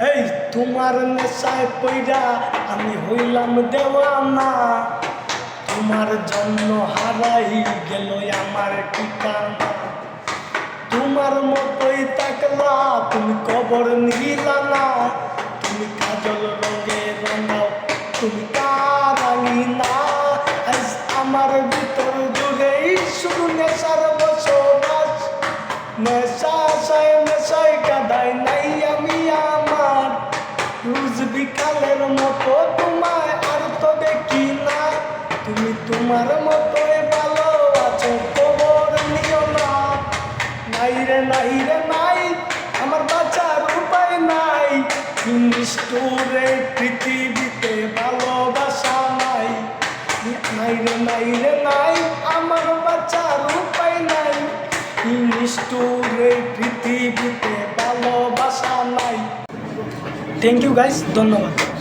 এই তোমার নেশায় পইরা আমি হইলাম দেওয়ানা। তোমার জন্য হারাই গেল আমার ঠিকানা। তোমার মতোই তাকলা তুমি কবর নিলা না তুমি কাজল রঙে রঙাও তুমি কারানি না আমার ভিতর জুড়েই শুধু নেশার রোজ বিকালের মতো তোমায় আর তো দেখি না। তুমি তোমার মতোই ভালো আছো, খবর নিও না। নাই রে নাই রে, নাই, আমার বাঁচার উপায় নাই। নিষ্ঠুরে পৃথিবীতে ভালোবাসা নাই। নাই রে নাই রে, নাই, আমার বাঁচার উপায় নাই। নিষ্ঠুরে পৃথিবীতে থ্যাংক ইউ গাইস ধন্যবাদ।